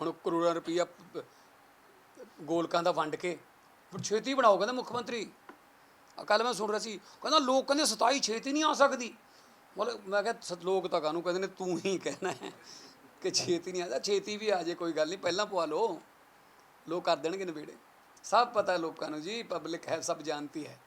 ਹੁਣ ਕਰੋੜਾਂ ਰੁਪਈਆ ਗੋਲਕਾਂ ਦਾ ਵੰਡ ਕੇ ਫਿਰ ਛੇਤੀ ਬਣਾਓ, ਕਹਿੰਦਾ ਮੁੱਖ ਮੰਤਰੀ। ਕੱਲ ਮੈਂ ਸੁਣ ਰਿਹਾ ਸੀ, ਕਹਿੰਦਾ ਲੋਕ ਕਹਿੰਦੇ 27 ਛੇਤੀ ਨਹੀਂ ਆ ਸਕਦੀ। ਮਤਲਬ ਮੈਂ ਕਿਹਾ ਸ- ਲੋਕ ਤਾਂ ਕਾਹਨੂੰ ਕਹਿੰਦੇ ਨੇ, ਤੂੰ ਹੀ ਕਹਿਣਾ ਹੈ ਕਿ ਛੇਤੀ ਨਹੀਂ ਆਦਾ ਛੇਤੀ ਵੀ ਆ ਜੇ, ਕੋਈ ਗੱਲ ਨਹੀਂ, ਪਹਿਲਾਂ ਪਵਾ ਲਓ। ਲੋਕ ਕਰ ਦੇਣਗੇ ਨਵੇੜੇ ਸਭ ਪਤਾ ਲੋਕਾਂ ਨੂੰ ਜੀ, ਪਬਲਿਕ ਹੈ, ਸਭ ਜਾਣਤੀ ਹੈ।